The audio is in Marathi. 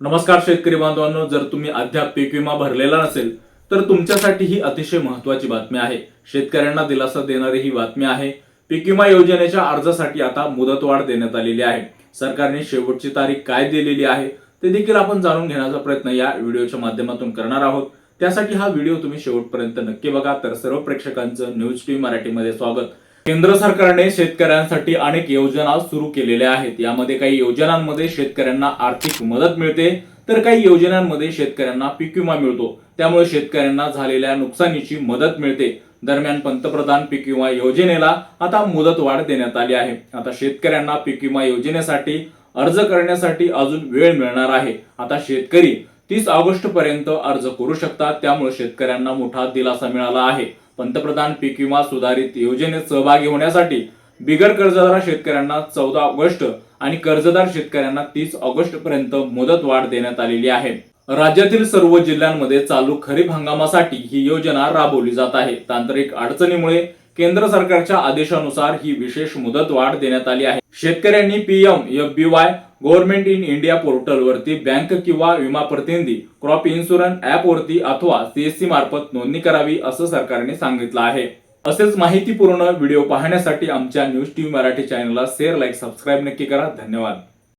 नमस्कार शेतकरी बांधवांनो जर तुम्ही अद्याप पीक विमा भरलेला नसेल तर तुमच्यासाठी ही अतिशय महत्वाची बातमी आहे. शेतकऱ्यांना दिलासा देणारी ही बातमी आहे. पीक विमा योजनेच्या अर्जासाठी आता मुदतवाढ देण्यात आलेली आहे. सरकारने शेवटची तारीख काय दिलेली आहे ते देखील आपण जाणून घेण्याचा प्रयत्न या व्हिडिओच्या माध्यमातून करणार आहोत. त्यासाठी हा व्हिडिओ तुम्ही शेवटपर्यंत नक्की बघा. तर सर्व प्रेक्षकांचं न्यूज टीव्ही मराठीमध्ये स्वागत. केंद्र सरकारने शेतकऱ्यांसाठी अनेक योजना सुरू केलेल्या आहेत. यामध्ये काही योजनांमध्ये शेतकऱ्यांना आर्थिक मदत मिळते तर काही योजनांमध्ये शेतकऱ्यांना पीक विमा मिळतो. त्यामुळे शेतकऱ्यांना झालेल्या नुकसानीची मदत मिळते. दरम्यान पंतप्रधान पीक विमा योजनेला आता मुदतवाढ देण्यात आली आहे. आता शेतकऱ्यांना पीक विमा योजनेसाठी अर्ज करण्यासाठी अजून वेळ मिळणार आहे. आता शेतकरी तीस ऑगस्ट पर्यंत अर्ज करू शकतात. त्यामुळे शेतकऱ्यांना मोठा दिलासा मिळाला आहे. पंतप्रधान पीक विमा सुधारित योजनेत सहभागी होण्यासाठी बिगर कर्जदार शेतकऱ्यांना चौदा ऑगस्ट आणि कर्जदार शेतकऱ्यांना तीस ऑगस्ट पर्यंत मुदत वाढ देण्यात आलेली आहे. राज्यातील सर्व जिल्ह्यांमध्ये चालू खरीप हंगामासाठी ही योजना राबवली जात आहे. तांत्रिक अडचणीमुळे केंद्र सरकारच्या आदेशानुसार ही विशेष मुदत वाढ देण्यात आली आहे. शेतकऱ्यांनी PM F B Y government in India पोर्टलवरती बँक किंवा विमा प्रतिनिधी क्रॉप इन्शुरन्स ऍप वरती अथवा सीएससी मार्फत नोंदणी करावी असं सरकारने सांगितलं आहे. असेच माहितीपूर्ण व्हिडिओ पाहण्यासाठी आमच्या न्यूज टीव्ही मराठी चॅनलला शेअर लाईक सबस्क्राईब नक्की करा. धन्यवाद.